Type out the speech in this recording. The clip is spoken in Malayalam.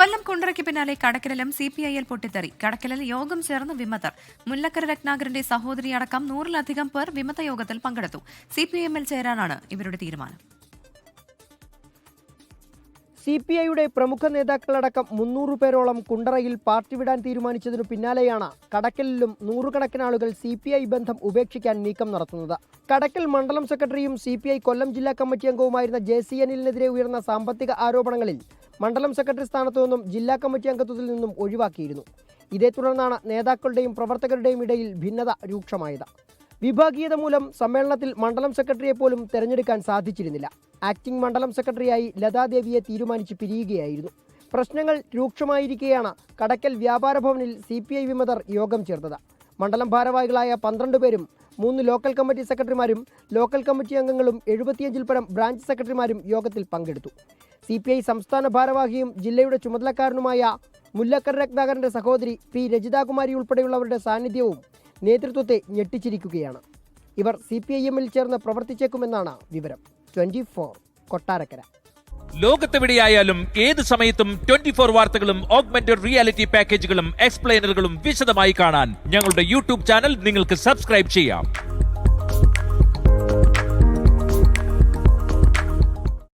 കൊല്ലം കുണ്ടറയ്ക്ക് പിന്നാലെ കടക്കലിലും സി പി ഐ എൽ പൊട്ടിത്തെറി. കടക്കലിൽ യോഗം ചേർന്ന് വിമതർ. മുല്ലക്കര രത്നാകരന്റെ സഹോദരിയടക്കം നൂറിലധികം പേർ വിമത യോഗത്തിൽ പങ്കെടുത്തു. സി പി ഐ എമ്മിൽ ചേരാനാണ് ഇവരുടെ തീരുമാനം. സി പി ഐയുടെ പ്രമുഖ നേതാക്കളടക്കം മുന്നൂറ് പേരോളം കുണ്ടറയിൽ പാർട്ടി വിടാൻ തീരുമാനിച്ചതിനു പിന്നാലെയാണ് കടക്കലിലും നൂറുകണക്കിന് ആളുകൾ സി പി ഐ ബന്ധം ഉപേക്ഷിക്കാൻ നീക്കം നടത്തുന്നത്. കടക്കൽ മണ്ഡലം സെക്രട്ടറിയും സി പി ഐ കൊല്ലം ജില്ലാ കമ്മിറ്റി അംഗവുമായിരുന്ന ജെ സി എനിലിനെതിരെ ഉയർന്ന സാമ്പത്തിക ആരോപണങ്ങളിൽ മണ്ഡലം സെക്രട്ടറി സ്ഥാനത്തു നിന്നും ജില്ലാ കമ്മിറ്റി അംഗത്വത്തിൽ നിന്നും ഒഴിവാക്കിയിരുന്നു. ഇതേ തുടർന്നാണ് നേതാക്കളുടെയും പ്രവർത്തകരുടെയും ഇടയിൽ ഭിന്നത രൂക്ഷമായത്. വിഭാഗീയത മൂലം സമ്മേളനത്തിൽ മണ്ഡലം സെക്രട്ടറിയെ പോലും തെരഞ്ഞെടുക്കാൻ സാധിച്ചിരുന്നില്ല. ആക്ടിംഗ് മണ്ഡലം സെക്രട്ടറിയായി ലതാദേവിയെ തീരുമാനിച്ച് പിരിയുകയായിരുന്നു. പ്രശ്നങ്ങൾ രൂക്ഷമായിരിക്കെയാണ് കടക്കൽ വ്യാപാര ഭവനിൽ സി പി ഐ വിമതർ യോഗം ചേർത്തത്. മണ്ഡലം ഭാരവാഹികളായ പന്ത്രണ്ട് പേരും മൂന്ന് ലോക്കൽ കമ്മിറ്റി സെക്രട്ടറിമാരും ലോക്കൽ കമ്മിറ്റി അംഗങ്ങളും എഴുപത്തിയഞ്ചിൽ പരം ബ്രാഞ്ച് സെക്രട്ടറിമാരും യോഗത്തിൽ പങ്കെടുത്തു. സി പി ഐ സംസ്ഥാന ഭാരവാഹിയും ജില്ലയുടെ ചുമതലക്കാരനുമായ മുല്ലക്കർ രത്നാകരന്റെ സഹോദരി പി രജിതാകുമാരി ഉൾപ്പെടെയുള്ളവരുടെ സാന്നിധ്യവും നേതൃത്വത്തെ ഞെട്ടിച്ചിരിക്കുകയാണ്. ഇവർ സി പി ഐ എമ്മിൽ ചേർന്ന് പ്രവർത്തിച്ചേക്കുമെന്നാണ് വിവരം. Twenty four Kottarakkara. ലോകത്തെവിടെയായാലും ഏത് സമയത്തും ട്വന്റി ഫോർ വാർത്തകളും ഓഗ്മെന്റഡ് റിയാലിറ്റി പാക്കേജുകളും എക്സ്പ്ലെയിനറുകളും വിശദമായി കാണാൻ ഞങ്ങളുടെ യൂട്യൂബ് ചാനൽ നിങ്ങൾക്ക് സബ്സ്ക്രൈബ് ചെയ്യാം.